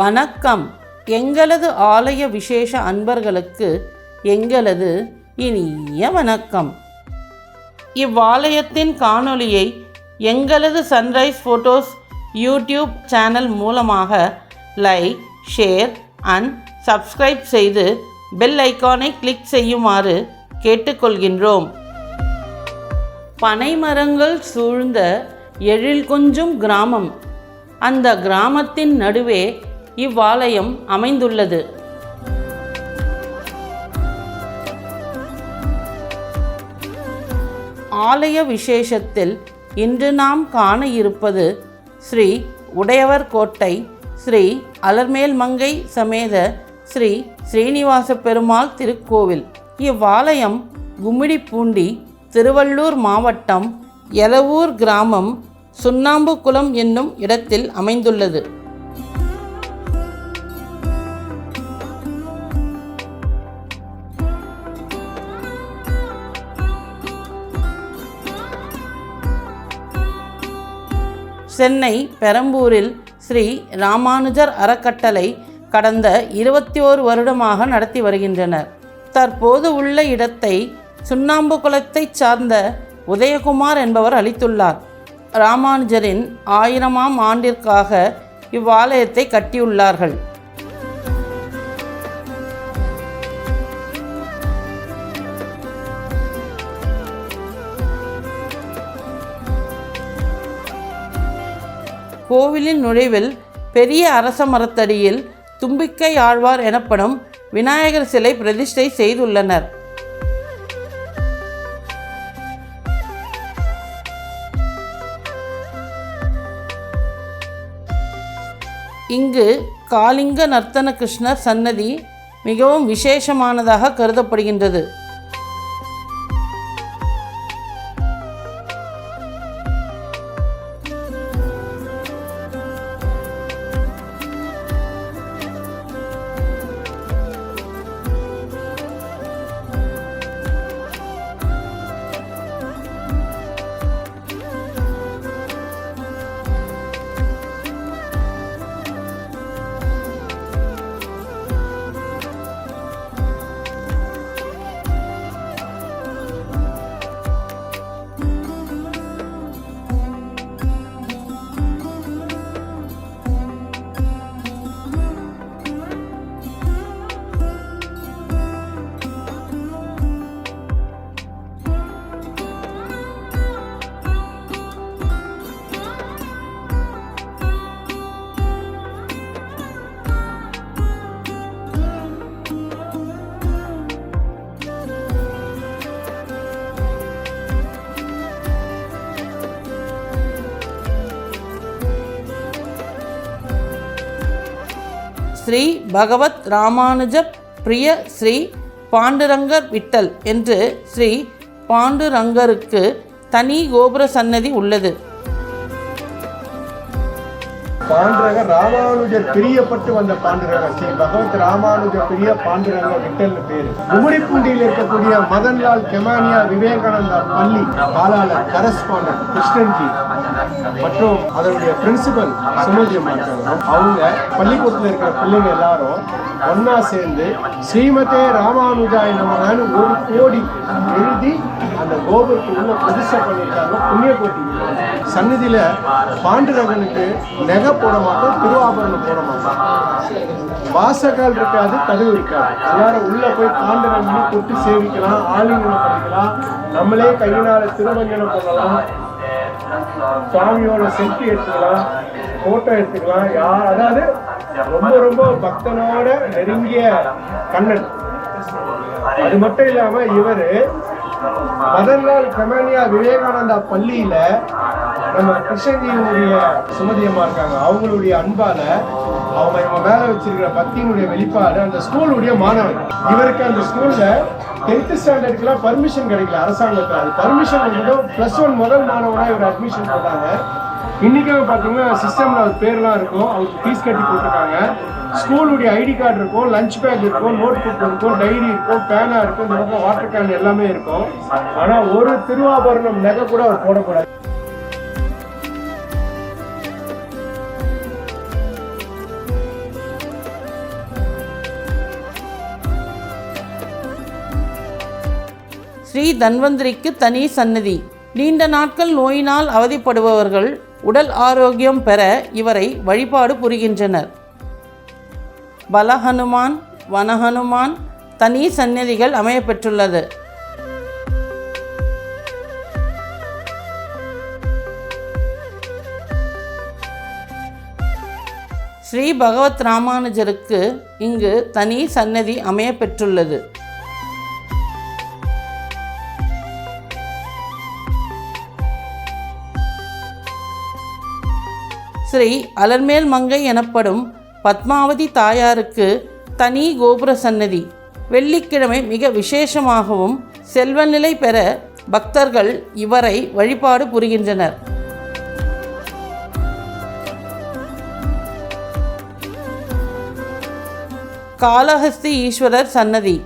வணக்கம். எங்களது ஆலய விசேஷ அன்பர்களுக்கு எங்களது இனிய வணக்கம். இவ்வாலயத்தின் காணொளியை எங்களது சன்ரைஸ் ஃபோட்டோஸ் யூடியூப் சேனல் மூலமாக லைக் ஷேர் அண்ட் சப்ஸ்கிரைப் செய்து பெல் ஐக்கானை கிளிக் செய்யுமாறு கேட்டுக்கொள்கின்றோம். பனைமரங்கள் சூழ்ந்த எழில் கொஞ்சும் கிராமம். அந்த கிராமத்தின் நடுவே இவ்வாலயம் அமைந்துள்ளது. ஆலய விசேஷத்தில் இன்று நாம் காண இருப்பது ஸ்ரீ உடையவர் கோட்டை ஸ்ரீ அலர்மேல் மங்கை சமேத ஸ்ரீ ஸ்ரீனிவாச பெருமாள் திருக்கோவில். இவ்வாலயம் கும்மிடிப்பூண்டி திருவள்ளூர் மாவட்டம் எலவூர் கிராமம் சுண்ணாம்புக்குளம் என்னும் இடத்தில் அமைந்துள்ளது. சென்னை பெரம்பூரில் ஸ்ரீ ராமானுஜர் அறக்கட்டளை கடந்த இருபத்தி ஓரு வருடமாக நடத்தி வருகின்றனர். தற்போது உள்ள இடத்தை சுண்ணாம்பு குளத்தைச் சார்ந்த உதயகுமார் என்பவர் அளித்துள்ளார். ராமானுஜரின் ஆயிரமாம் ஆண்டிற்காக இவ்வாலயத்தை கட்டியுள்ளார்கள். கோவிலின் நுழைவில் பெரிய அரச மரத்தடியில் தும்பிக்கை ஆழ்வார் எனப்படும் விநாயகர் சிலை பிரதிஷ்டை செய்துள்ளனர். இங்கு காளிங்க நர்த்தன கிருஷ்ணர் சன்னதி மிகவும் விசேஷமானதாக கருதப்படுகின்றது. ஸ்ரீ பகவத் ராமானுஜ பிரிய ஸ்ரீ பாண்டுரங்கர் விட்டல் என்று ஸ்ரீ பாண்டுரங்கருக்கு தனி கோபுர சன்னதி உள்ளது. பாண்டுரங்க ராமானுஜர் பிரியப்பட்டு வந்த பாண்டுரங்க ஸ்ரீ பகவத் ராமானுஜ பிரிய பாண்டுரங்க விட்டல் பேரு. கும்மிடிப்பூண்டியில் இருக்கக்கூடிய மதன்லால் கெமானியா விவேகானந்தா பள்ளி பாலாளர் கரஸ்பாண்டன்ட் கிருஷ்ணன்ஜி மற்றும் அதனுடைய பிரின்சிபல் சுமதி அவங்க பள்ளிக்கூடத்தில் இருக்கிற பிள்ளைங்க எல்லாரும் ஒன்னா சேர்ந்து ஸ்ரீமதே ராமானுஜாய நமகான்னு ஒரு கோடி எழுதி அந்த கோபுரத்து உள்ள புதுசா பண்ணியிருக்காங்க. புண்ணிய கோட்டி சந்நிதியில பாண்டுரகனுக்கு நெகை போட மாட்டோம் திருவாபரணம் போட மாட்டோம் வாசகால் இருக்காது கதவு இருக்காது. எல்லாரும் உள்ள போய் பாண்டுரங்கனை தொட்டு சேவிக்கலாம் ஆலிங்கனம் பண்ணிக்கலாம். நம்மளே கையினால திருமஞ்சனம் பண்ணலாம். சுவாமியோட செல்ஃபி எடுத்துக்கலாம் போட்டோ எடுத்துக்கலாம். யார் அதாவது ரொம்ப ரொம்ப பக்தனோட நெருங்கிய கண்ணன். அது மட்டும் இல்லாம இவர் மதன்லால் கமானியா விவேகானந்தா பள்ளியில நம்ம கிருஷ்ணகிரியுடைய சுமதி இருக்காங்க. அவங்களுடைய அன்பால அவங்க இவங்க மேல வச்சிருக்கிற பக்தியினுடைய வெளிப்பாடு அந்த ஸ்கூலுடைய மாணவன். இவருக்கு அந்த ஸ்கூல்ல டென்த் ஸ்டாண்டர்டுக்குலாம் பர்மிஷன் கிடைக்கல அரசாங்கத்தில். அது பர்மிஷன் வந்ததும் ப்ளஸ் ஒன் முதல் மாணவனா இவர் அட்மிஷன் போட்டாங்க. இன்றைக்கே பார்த்தீங்கன்னா சிஸ்டமில் அவர் பேர்லாம் இருக்கும். அவருக்கு ஃபீஸ் கட்டி போட்டிருக்காங்க ஸ்கூலுடைய ஐடி கார்டு இருக்கும் லஞ்ச் பேக் இருக்கும் நோட் புக் இருக்கும் டைரி இருக்கும் பேனா இருக்கும் இந்த வாட்டர் கேன் எல்லாமே இருக்கும். ஆனால் ஒரு திருவாபரணம் நகை கூட அவர் போடக்கூடாது. ஸ்ரீ தன்வந்திரிக்கு தனி சன்னதி நீண்ட நாட்கள் நோயினால் அவதிப்படுபவர்கள் உடல் ஆரோக்கியம் பெற இவரை வழிபாடு புரிகின்றனர். பலஹனுமான் வனஹனுமான் தனி சந்நிதிகள் அமையப்பெற்றுள்ளது. ஸ்ரீ பகவத் ராமானுஜருக்கு இங்கு தனி சன்னதி அமையப்பெற்றுள்ளது. ஸ்ரீ அலர்மேல் மங்கை எனப்படும் பத்மாவதி தாயாருக்கு தனி கோபுர சன்னதி. வெள்ளிக்கிழமை மிக விசேஷமாகவும் செல்வநிலை பெற பக்தர்கள் இவரை வழிபாடு புரிகின்றனர். காளஹஸ்தி ஈஸ்வரர் சன்னதி.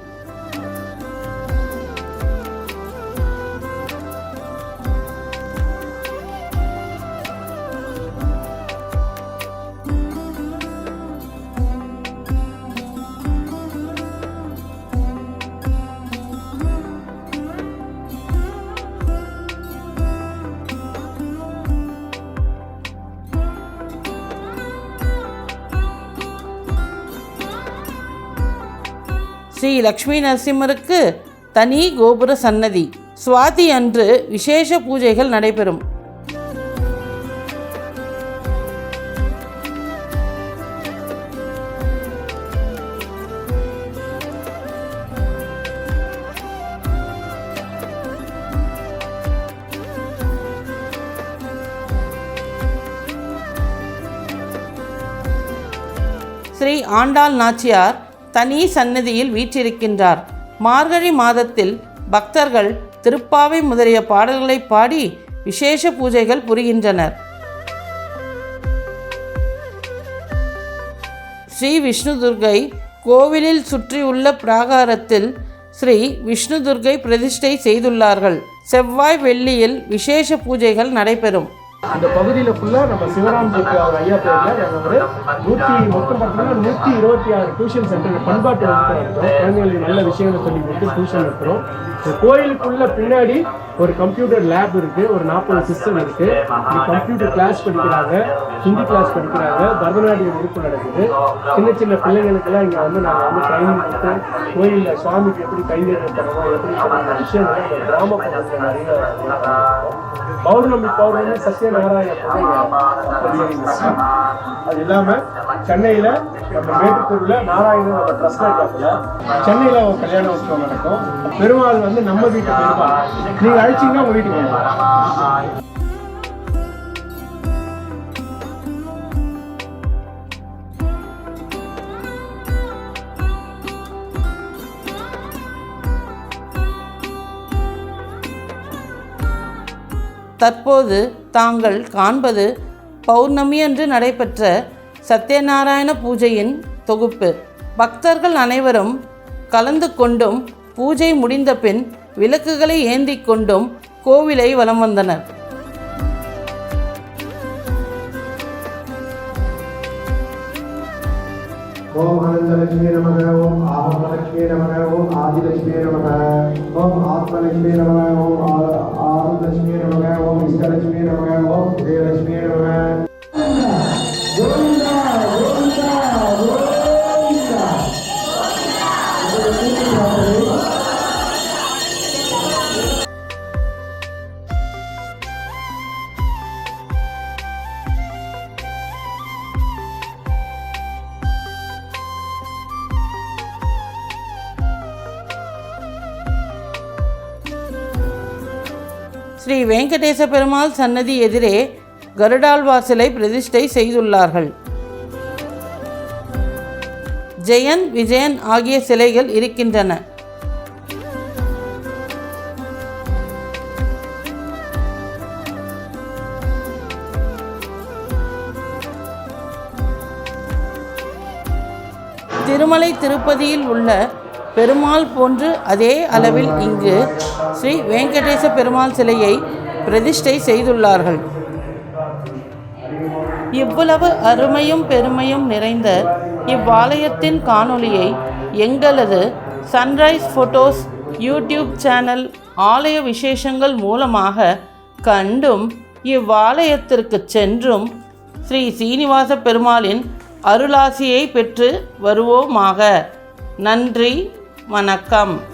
ஸ்ரீ லக்ஷ்மி நரசிம்மருக்கு தனி கோபுர சன்னதி. சுவாதி அன்று விசேஷ பூஜைகள் நடைபெறும். ஸ்ரீ ஆண்டாள் நாச்சியார் தனி சந்நிதியில் வீற்றிருக்கின்றார். மார்கழி மாதத்தில் பக்தர்கள் திருப்பாவை முதலிய பாடல்களை பாடி விசேஷ பூஜைகள் புரிகின்றனர். ஸ்ரீ விஷ்ணு துர்கை கோவிலில் சுற்றியுள்ள பிராகாரத்தில் ஸ்ரீ விஷ்ணு துர்கை பிரதிஷ்டை செய்துள்ளார்கள். செவ்வாய் வெள்ளியில் விசேஷ பூஜைகள் நடைபெறும். அந்த பகுதியில் ஃபுல்லாக நம்ம சிவராம் அவர் ஐயா பேரில் நாங்கள் ஒரு நூற்றி மொத்தம் பார்த்தீங்கன்னா நூற்றி இருபத்தி ஆறு டியூஷன் சென்டர் பண்பாட்டு வகுப்பு நடத்துறோம் குழந்தைகளுக்கு நல்ல விஷயங்களை சொல்லி கொடுத்து டியூஷன் இருக்கிறோம் இந்த கோயிலுக்குள்ள பின்னாடி ஒரு கம்ப்யூட்டர் லேப் இருக்குது ஒரு நாற்பது சிஸ்டம் இருக்குது கம்ப்யூட்டர் கிளாஸ் படிக்கிறாங்க. ஹிந்தி கிளாஸ் படிக்கிறாங்க. பரதநாட்டியம் வகுப்பு நடக்குது. சின்ன சின்ன பிள்ளைங்களுக்கெல்லாம் இங்கே வந்து நாங்கள் வந்து ட்ரைனிங் கொடுத்து கோயிலில் சுவாமிக்கு எப்படி கைங்கரியம் பண்ணணும் எப்படி விஷயங்கள் கிராம பகுதியில் நிறைய பௌர்ணமி பௌர்ணமி சத்யநாராயண அது இல்லாம சென்னையில நம்ம மேட்டுத்தூர்ல நாராயணன் நம்ம ட்ரஸ்ட் இருக்காப்புல சென்னையில ஒரு கல்யாண உற்சவம் நடக்கும். பெருமாள் வந்து நம்ம வீட்டு பெருமாள். நீங்க அழைச்சிங்கன்னா உங்க வீட்டுக்கு தற்போது தாங்கள் காண்பது பௌர்ணமி அன்று நடைபெற்ற சத்யநாராயண பூஜையின் தொகுப்பு. பக்தர்கள் அனைவரும் கலந்து கொண்டும் பூஜை முடிந்த பின் விளக்குகளை ஏந்திக் கொண்டும் கோவிலை வலம் வந்தனர். ओम अनंतलक्ष्मी नमः, ओम आत्मलक्ष्मी नमः, ओम आदिलक्ष्मी नमः, ओम आत्म लक्ष्मी नमः, ओम आरुलक्ष्मी नमः, ओम इष्टलक्ष्मी नमः, ओम जयलक्ष्मी नमः। ஸ்ரீ வெங்கடேச பெருமாள் சன்னதி எதிரே கருடாழ்வார் சிலை பிரதிஷ்டை செய்துள்ளார்கள். ஜெயன் விஜயன் ஆகிய சிலைகள் இருக்கின்றன. திருமலை திருப்பதியில் உள்ள பெருமாள் போன்று அதே அளவில் இங்கு ஸ்ரீ வெங்கடேச பெருமாள் சிலையை பிரதிஷ்டை செய்துள்ளார்கள். இவ்வளவு அருமையும் பெருமையும் நிறைந்த இவ்வாலயத்தின் காணொளியை எங்களது சன்ரைஸ் ஃபோட்டோஸ் யூடியூப் சேனல் ஆலய விசேஷங்கள் மூலமாக கண்டும் இவ்வாலயத்திற்கு சென்றும் ஸ்ரீ சீனிவாச பெருமாளின் அருளாசியை பெற்று வருவோமாக. நன்றி. வணக்கம்.